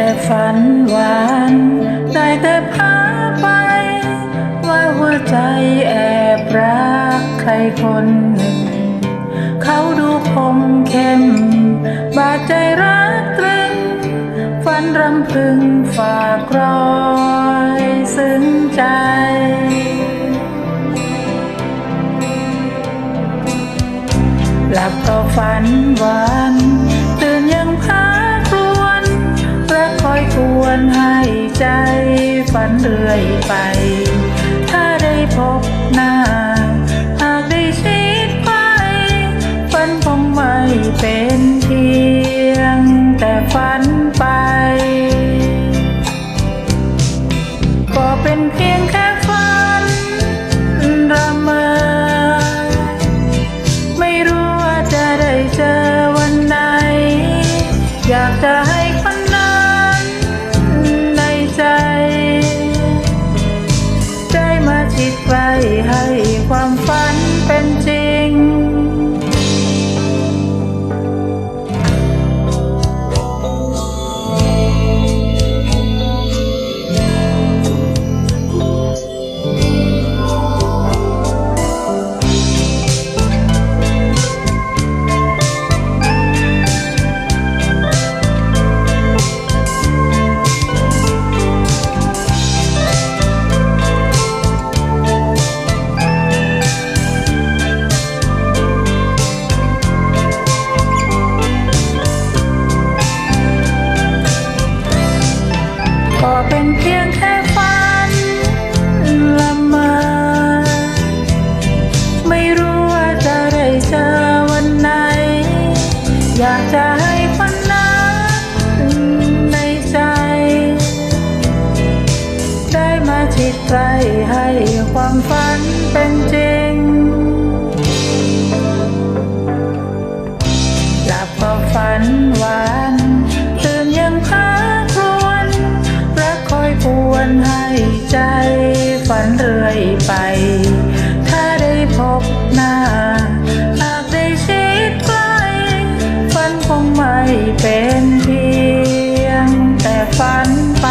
แต่ฝันหวาน ได้แต่พาไป ว่าหัวใจแอบรักใครคนหนึ่ง เขาดูคมเข้ม บาดใจรักตรึง ฝันรำพึงฝากรอยซึ้งใจหลับก็ฝันหวาน อยกวนให้ใจฝันเรื่อยไป ถ้าได้พบหน้า หากได้ชิดไป ฝันคงไม่เป็นเพียงแต่ฝันไป ก็เป็นเพียงแค่ฝันระเมอไม่รู้ว่าจะได้เจอวันไหน อยากจะ ใกล้ให้ความฝันเป็นจริง หลับก็ฝันหวานตื่นยังพาครวนรักคอยปวนให้ใจฝันเรื่อยไป ถ้าได้พบหน้าหากได้ชิดใกล้ฝันคงไม่เป็นเพียงแต่ฝันไป